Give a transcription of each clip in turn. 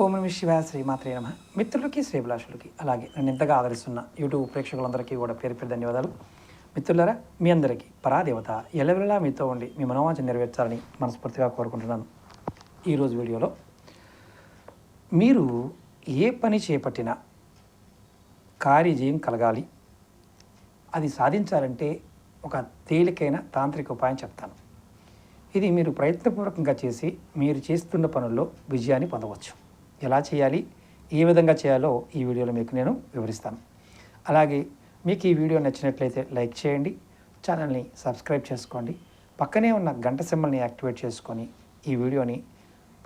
ఓం నమ శివాయ శ్రీమాత్రే నమ. మిత్రులకి శ్రీభిలాషులకి అలాగే నన్ను ఎంతగా ఆదరిస్తున్న యూట్యూబ్ ప్రేక్షకులందరికీ కూడా పేరు పేరు ధన్యవాదాలు. మిత్రులరా మీ అందరికీ పరాదేవత ఎలవెలా మీతో ఉండి మీ మనోవాంఛ నెరవేర్చాలని మనస్ఫూర్తిగా కోరుకుంటున్నాను. ఈరోజు వీడియోలో మీరు ఏ పని చేపట్టినా కార్యజయం కలగాలి. అది సాధించాలంటే ఒక తేలికైన తాంత్రిక ఉపాయం చెప్తాను. ఇది మీరు ప్రయత్నపూర్వకంగా చేసి మీరు చేస్తున్న పనుల్లో విజయాన్ని పొందవచ్చు. ఎలా చేయాలి ఏ విధంగా చేయాలో ఈ వీడియోలో మీకు నేను వివరిస్తాను. అలాగే మీకు ఈ వీడియో నచ్చినట్లయితే లైక్ చేయండి ఛానల్ని సబ్స్క్రైబ్ చేసుకోండి పక్కనే ఉన్న గంట సింబల్ని యాక్టివేట్ చేసుకొని ఈ వీడియోని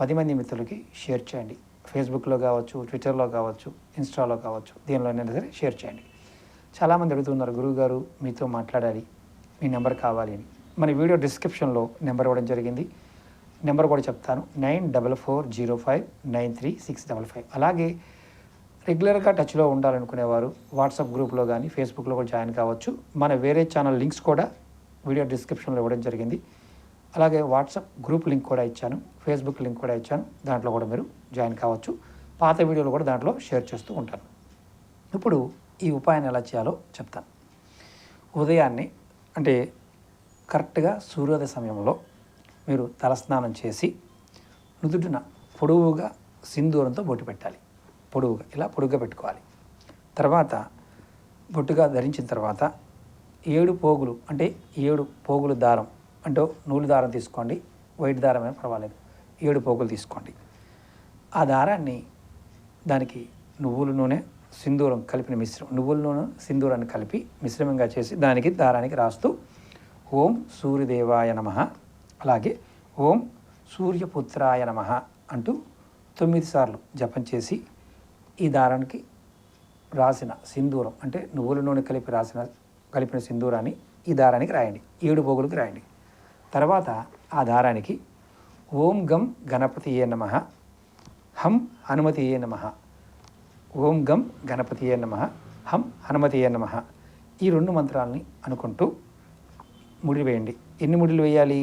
పది మంది మిత్రులకి షేర్ చేయండి. ఫేస్బుక్లో కావచ్చు ట్విట్టర్లో కావచ్చు ఇన్స్టాలో కావచ్చు దీనిలోనైనా సరే షేర్ చేయండి. చాలామంది అడుగుతున్నారు గురువుగారు మీతో మాట్లాడాలి మీ నెంబర్ కావాలి అని. మన వీడియో డిస్క్రిప్షన్లో నెంబర్ ఇవ్వడం జరిగింది. నెంబర్ కూడా చెప్తాను. Nine double four zero five nine three six double five. అలాగే రెగ్యులర్గా టచ్లో ఉండాలనుకునేవారు వాట్సాప్ గ్రూప్లో కానీ ఫేస్బుక్లో కూడా జాయిన్ కావచ్చు. మన వేరే ఛానల్ లింక్స్ కూడా వీడియో డిస్క్రిప్షన్లో ఇవ్వడం జరిగింది. అలాగే వాట్సాప్ గ్రూప్ లింక్ కూడా ఇచ్చాను. ఫేస్బుక్ లింక్ కూడా ఇచ్చాను. దాంట్లో కూడా మీరు జాయిన్ కావచ్చు. పాత వీడియోలు కూడా దాంట్లో షేర్ చేస్తూ ఉంటాను. ఇప్పుడు ఈ ఉపాయాన్ని ఎలా చేయాలో చెప్తాను. ఉదయాన్నే అంటే కరెక్ట్గా సూర్యోదయ సమయంలో మీరు తలస్నానం చేసి నుదుటిన పొడవుగా సింధూరంతో బొట్టు పెట్టాలి. పొడవుగా ఇలా పొడుగ్గా పెట్టుకోవాలి. తర్వాత బొట్టుగా ధరించిన తర్వాత ఏడు పోగులు అంటే ఏడు పోగులు దారం అంటే నూలు దారం తీసుకోండి వైట్ దారం అయినా పర్వాలేదు ఏడు పోగులు తీసుకోండి. ఆ దారాన్ని దానికి నువ్వుల నూనె సింధూరం కలిపిన మిశ్రమం నువ్వుల నూనె సింధూరాన్ని కలిపి మిశ్రమంగా చేసి దానికి దారానికి రాస్తూ ఓం సూర్యదేవాయ నమ. అలాగే ఓం సూర్యపుత్రాయ నమ అంటూ తొమ్మిది సార్లు జపం చేసి ఈ దారానికి రాసిన సింధూరం అంటే నువ్వుల నూనె కలిపి రాసిన కలిపిన సింధూరాన్ని ఈ దారానికి రాయండి ఏడు పోగులకు రాయండి. తర్వాత ఆ దారానికి ఓం గం గణపతి ఏ నమ హం హనుమతి ఏ నమ ఓం గం గణపతి ఏ నమ హం హనుమతి ఏ నమ ఈ రెండు మంత్రాలని అనుకుంటూ ముడి వేయండి. ఎన్ని ముడులు వేయాలి?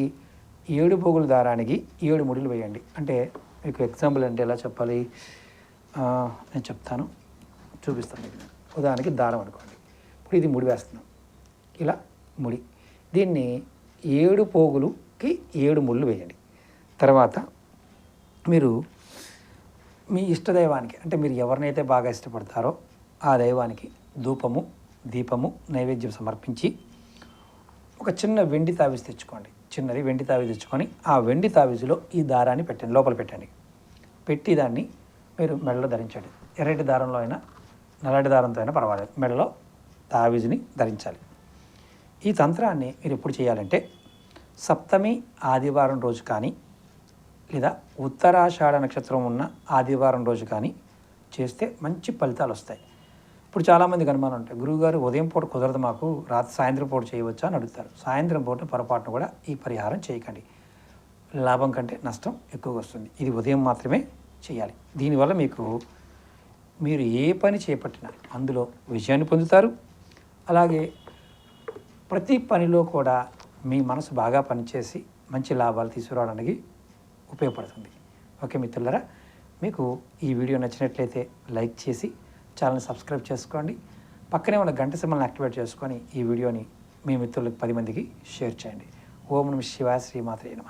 ఏడు పోగుల దారానికి ఏడు ముడులు వేయండి. అంటే మీకు ఎగ్జాంపుల్ అంటే ఎలా చెప్పాలి? నేను చెప్తాను. చూపిస్తాను మీకు. ఉదాహరణకి దారం అనుకోండి. ఇప్పుడు ఇది ముడి వేస్తున్నాం. ఇలా ముడి. దీన్ని ఏడు పోగులుకి ఏడు ముళ్ళు వేయండి. తర్వాత మీరు మీ ఇష్టదైవానికి అంటే మీరు ఎవరినైతే బాగా ఇష్టపడతారో ఆ దైవానికి ధూపము దీపము నైవేద్యం సమర్పించి ఒక చిన్న వెండి తావిసి తెచ్చుకోండి. చిన్నది వెండి తావిజ్ తెచ్చుకొని ఆ వెండి తావిజులో ఈ దారాన్ని పెట్టండి లోపల పెట్టండి. పెట్టి దాన్ని మీరు మెడలో ధరించండి. ఎర్రటి దారంలో అయినా నల్లటి దారంతో అయినా పర్వాలేదు. మెడలో తావిజుని ధరించాలి. ఈ తంత్రాన్ని మీరు ఎప్పుడు చేయాలంటే సప్తమి ఆదివారం రోజు కానీ లేదా ఉత్తరాషాఢ నక్షత్రం ఉన్న ఆదివారం రోజు కానీ చేస్తే మంచి ఫలితాలు వస్తాయి. ఇప్పుడు చాలామందికి అనుమానం ఉంటాయి. గురువుగారు ఉదయం పూట కుదరదు మాకు రాత్రి సాయంత్రం పూట చేయవచ్చా అని అడుగుతారు. సాయంత్రం పూట పొరపాటును కూడా ఈ పరిహారం చేయకండి. లాభం కంటే నష్టం ఎక్కువగా వస్తుంది. ఇది ఉదయం మాత్రమే చేయాలి. దీనివల్ల మీకు మీరు ఏ పని చేపట్టినా అందులో విజయాన్ని పొందుతారు. అలాగే ప్రతి పనిలో కూడా మీ మనసు బాగా పనిచేసి మంచి లాభాలు తీసుకురావడానికి ఉపయోగపడుతుంది. ఓకే మిత్రులరా మీకు ఈ వీడియో నచ్చినట్లయితే లైక్ చేసి ఛానల్ని సబ్స్క్రైబ్ చేసుకోండి. పక్కనే ఉన్న గంట సింబల్ని యాక్టివేట్ చేసుకొని ఈ వీడియోని మీ మిత్రులకు పది మందికి షేర్ చేయండి. ఓం నమ శివాయ శ్రీమాత్రే నమ.